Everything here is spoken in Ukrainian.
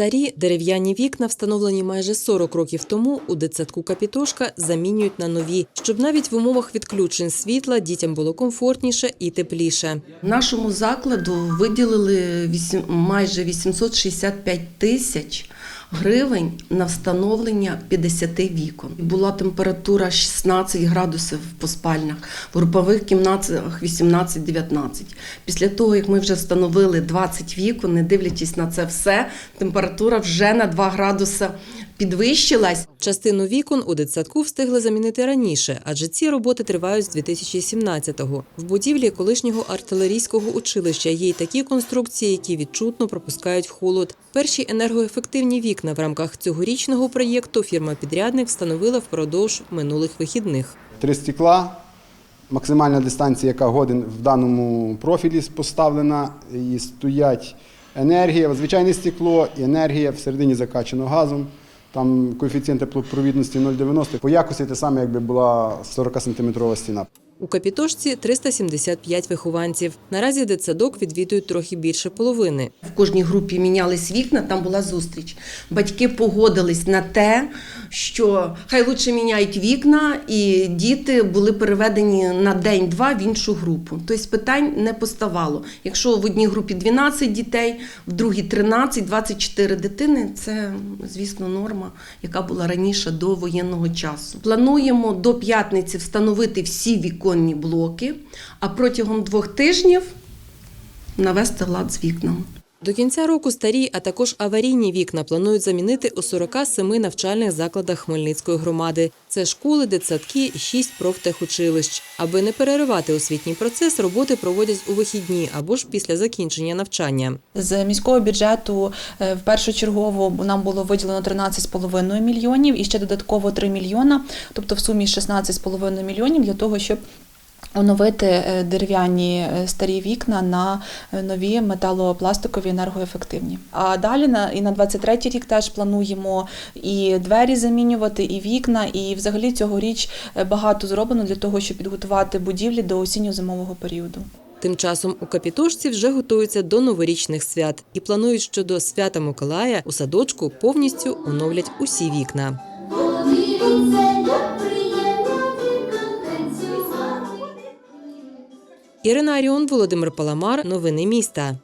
Старі дерев'яні вікна, встановлені майже 40 років тому, у дитсадку Капітошка замінюють на нові, щоб навіть в умовах відключень світла дітям було комфортніше і тепліше. Нашому закладу виділили майже 865 тисяч гривень на встановлення 50 вікон. Була температура 16 градусів по спальнях, в групових кімнатах 18-19. Після того, як ми вже встановили 20 вікон, не дивлячись на це все, температура вже на 2 градуси підвищилась. Частину вікон у дитсадку встигли замінити раніше, адже ці роботи тривають з 2017-го. В будівлі колишнього артилерійського училища є й такі конструкції, які відчутно пропускають холод. Перші енергоефективні вікна в рамках цьогорічного проєкту фірма-підрядник встановила впродовж минулих вихідних. Три стекла, максимальна дистанція, яка годин в даному профілі поставлена, і стоять енергія, звичайне стекло і енергія всередині закачано газом. Там коефіцієнт теплопровідності 0,90. По якості те саме, якби була 40-сантиметрова стіна. У Капітошці 375 вихованців. Наразі дитсадок відвідують трохи більше половини. В кожній групі мінялись вікна, там була зустріч. Батьки погодились на те, що хай лучше міняють вікна, і діти були переведені на день-два в іншу групу. Тобто питань не поставало. Якщо в одній групі 12 дітей, в другій 13, 24 дитини це, звісно, норма, яка була раніше до воєнного часу. Плануємо до п'ятниці встановити всі віконні блоки, а протягом двох тижнів навести лад з вікнами. До кінця року старі, а також аварійні вікна планують замінити у 47 навчальних закладах Хмельницької громади. Це школи, дитсадки і 6 профтехучилищ. Аби не переривати освітній процес, роботи проводять у вихідні або ж після закінчення навчання. З міського бюджету е, в першочергово нам було виділено 13,5 мільйонів і ще додатково 3 мільйона, тобто в сумі 16,5 мільйонів для того, щоб оновити е, дерев'яні е, старі вікна на е, нові металопластикові енергоефективні. А далі на і на 23-й рік теж плануємо і двері замінювати, і вікна, і взагалі цьогоріч багато зроблено для того, щоб підготувати будівлі до осінньо-зимового періоду. Тим часом у Капітошці вже готуються до новорічних свят і планують, що до свята Миколая у садочку повністю оновлять усі вікна. Ірина Аріон, Володимир Паламар. Новини міста.